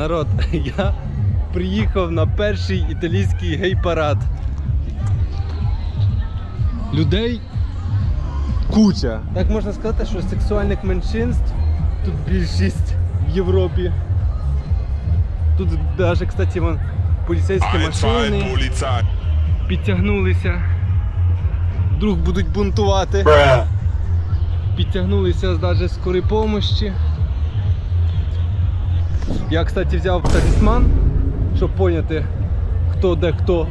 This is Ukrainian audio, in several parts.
Народ, я приїхав на перший італійський гей-парад. Людей куча. Так можна сказати, що сексуальних меншинств тут більшість в Європі. Тут навіть, кстати, вон, поліцейські машини підтягнулися. Вдруг будуть бунтувати. Підтягнулися навіть скорої помощі. Я, кстати, взяв талісман, щоб поняти, хто де хто.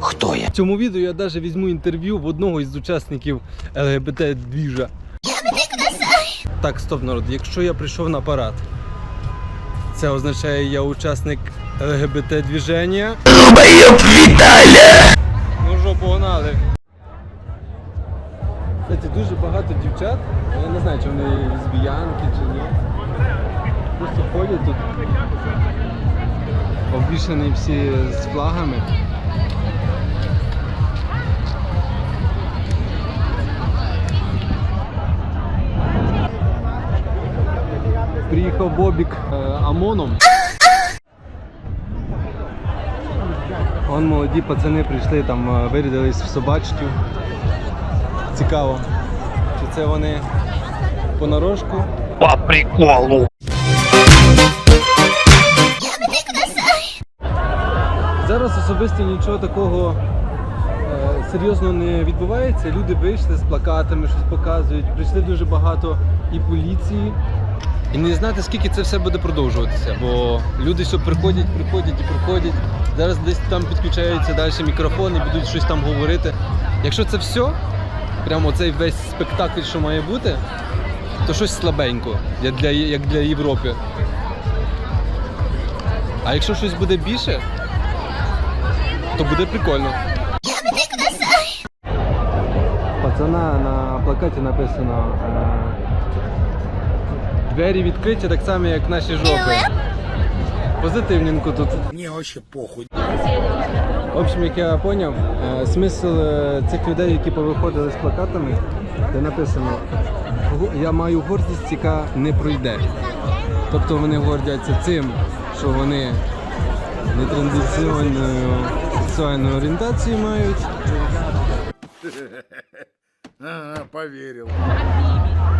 Хто я? В цьому відео я навіть візьму інтерв'ю в одного із учасників ЛГБТ двіжа. Так, стоп, народ, якщо я прийшов на парад, це означає, я учасник ЛГБТ двіження. Ну що, погнали. Кстати, дуже багато дівчат. Я не знаю, чи вони лесбіянки чи ні. Просто ходять тут. Обвішані всі з флагами. Приїхав Бобік е, ОМОНом. Вон молоді пацани прийшли, там е, вирядились в собачків. Цікаво, чи це вони понарошку. По приколу. Особисто нічого такого е, серйозного не відбувається. Люди вийшли з плакатами, щось показують. Прийшли дуже багато і поліції. І не знати, скільки це все буде продовжуватися, бо люди все приходять, приходять і приходять. Зараз десь там підключаються далі мікрофони, будуть щось там говорити. Якщо це все, прямо цей весь спектакль, що має бути, то щось слабенько, як для, як для Європи. А якщо щось буде більше, то буде прикольно. Пацана на плакаті написано е, двері відкриті так само, як наші жопи. Позитивненько тут. Мені вообще похуй. В общем, як я зрозумів, смисл е, цих людей, які повиходили з плакатами, де написано Я маю гордість, яка не пройде. Тобто вони гордяться цим, що вони не нетрадиційну сексуальну орієнтацію мають. Ага, поверил.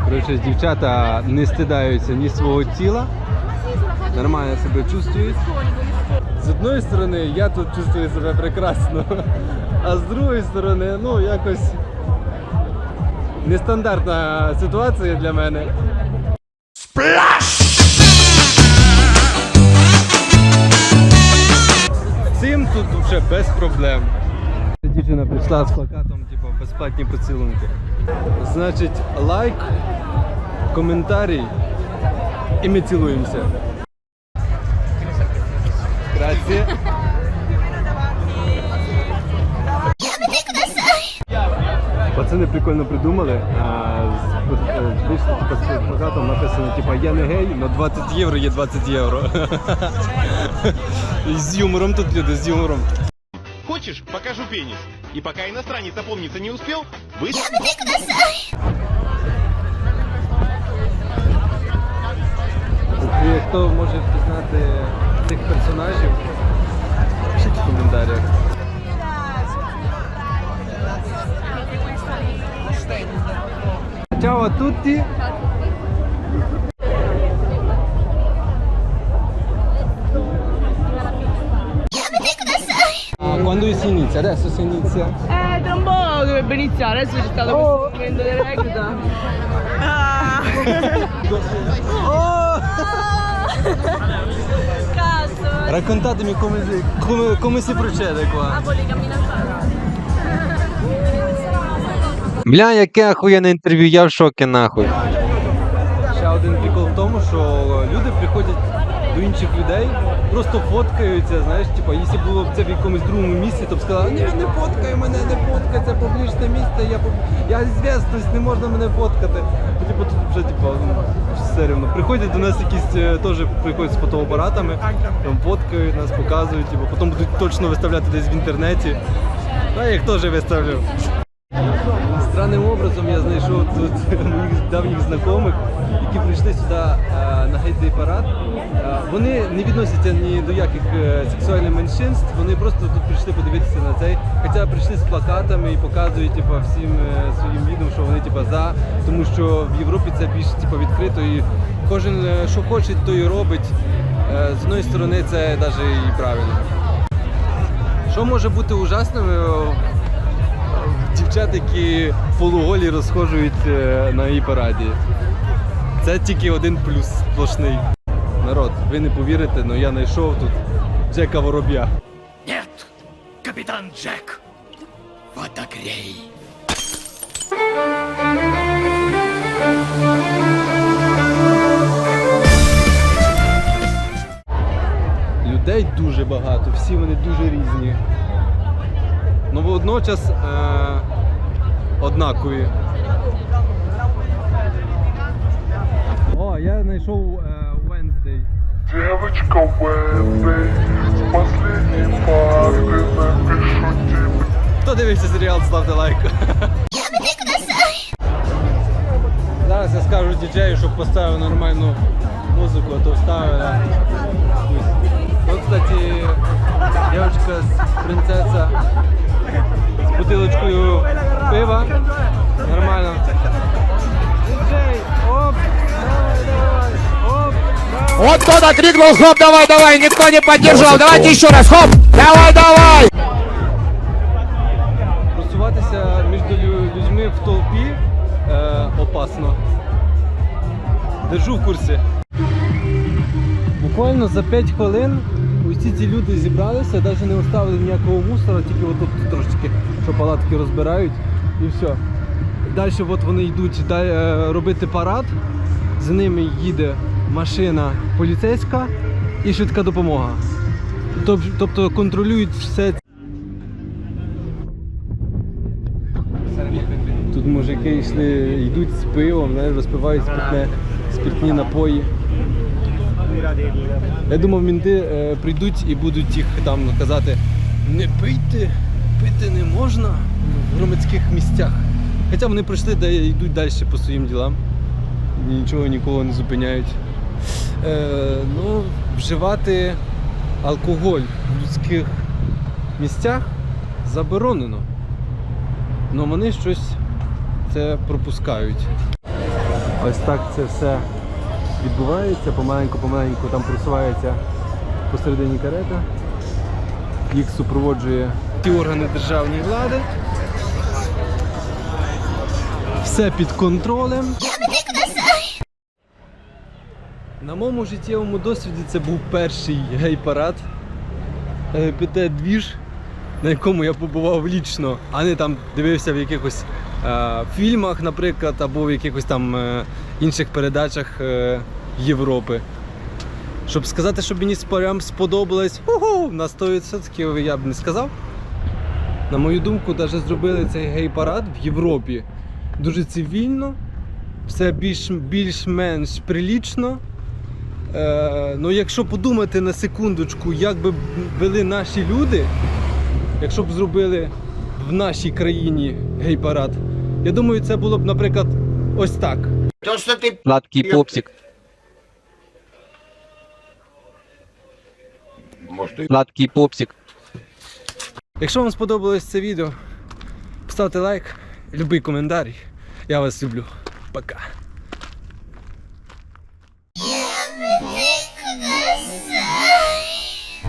Коротше, дівчата не стидаються ні свого тіла, нормально себе чувствують. З одної сторони, я тут чувствую себе прекрасно, а з другої сторони, ну якось нестандартна ситуація для мене. Цим вже без проблем. Дівчина прийшла з плакатом, типу, безплатні поцілунки. Значить, лайк, коментарій і ми цілуємося. Grazie. Пацани прикольно придумали. Е, Вийшли типу, з плакатом написано, типу, я не гей, але 20 євро є 20 євро. І з юмором тут люди, з юмором. Хочешь, покажу пенис. И пока иностранец опомниться не успел, вы... І хто може впізнати цих персонажів, пишіть в коментарях. Ciao a tutti! Quando si inizia? Adesso si inizia? Eh, tra un po' dovrebbe iniziare, adesso c'è stato Oh. questo momento di recluta. Ah. Oh! Cazzo! Raccontatemi come si, come, come si procede qua. Napoli cammina. Бля, яке охуєнне інтерв'ю, я в шокі нахуй. Ще один прикол в тому, що люди приходять до інших людей, просто фоткаються, знаєш, типа, якщо було б це в якомусь другому місці, то б сказали, ні, не фоткай мене, не фоткай, це публічне місце, я я зв'язність, не можна мене фоткати. Ну, типу, тут вже типу, ну, все рівно. Приходять до нас якісь е, теж приходять з фотоапаратами, там фоткають нас, показують, типу, потім будуть точно виставляти десь в інтернеті. А я їх теж виставлю. Странним образом я знайшов тут моїх давніх знайомих, які прийшли сюди е, на гейдей парад. Е, Вони не відносяться ні до яких е, сексуальних меншинств, вони просто тут прийшли подивитися на цей. Хоча прийшли з плакатами і показують типу, всім своїм відом, що вони типу, за, тому що в Європі це більш типу, відкрито і кожен що хоче, то і робить. З одної сторони це навіть і правильно. Що може бути ужасним? Дівчат, які полуголі розхожують е, на її параді. Це тільки один плюс сплошний. Народ, ви не повірите, але я знайшов тут Джека Вороб'я. Нет, капитан Джек. Водогрей. Людей дуже багато, всі вони дуже різні. Ну водночас е, однакові. О, я знайшов е, Wednesday. Девочка последние факты напишу тебе. Хто дивився серіал, ставте лайк. Зараз я скажу діджею, щоб поставив нормальну музику, а то вставив. да. От, кстати, дівчинка з принцеса бутилочкою пива. Нормально. Оп. Вот кто-то крикнул, хоп, давай, давай, никто не поддержал, давайте еще раз, хоп, давай, давай! Просуватися між людьми в толпі е, опасно. Держу в курсі. Буквально за 5 хвилин усі ці люди зібралися, навіть не оставили ніякого мусора, тільки отут трошечки, що палатки розбирають і все. Далі от вони йдуть е, робити парад. За ними їде машина поліцейська і швидка допомога. Тобто контролюють все Тут мужики йшли, йдуть з пивом, розпивають спиртне, спиртні напої. Я думав, мінти е, прийдуть і будуть їх там казати, не пийте, пити не можна в громадських місцях. Хоча вони прийшли да йдуть далі по своїм ділам. Нічого нікого не зупиняють. Е, ну, вживати алкоголь в людських місцях заборонено. Ну вони щось це пропускають. Ось так це все відбувається, помаленьку-помаленьку там просувається посередині карета. Їх супроводжує ті органи державної влади. Все під контролем. На моєму життєвому досвіді це був перший гей-парад. ЛГБТ-двіж, на якому я побував лічно, а не там дивився в якихось е, фільмах, наприклад, або в якихось там е, інших передачах е, Європи. Щоб сказати, що мені прям сподобалось, угу, на 100% я б не сказав. На мою думку, навіть зробили цей гей-парад в Європі дуже цивільно, все більш, більш-менш прилічно. Е, ну, якщо подумати на секундочку, як би вели наші люди, якщо б зробили в нашій країні гей-парад, я думаю, це було б, наприклад, ось так. То, что ты Сладкий попсик, сладкий попсик. Якщо вам сподобалось це відео, ставте лайк, любий коментар. Я вас люблю. Пока.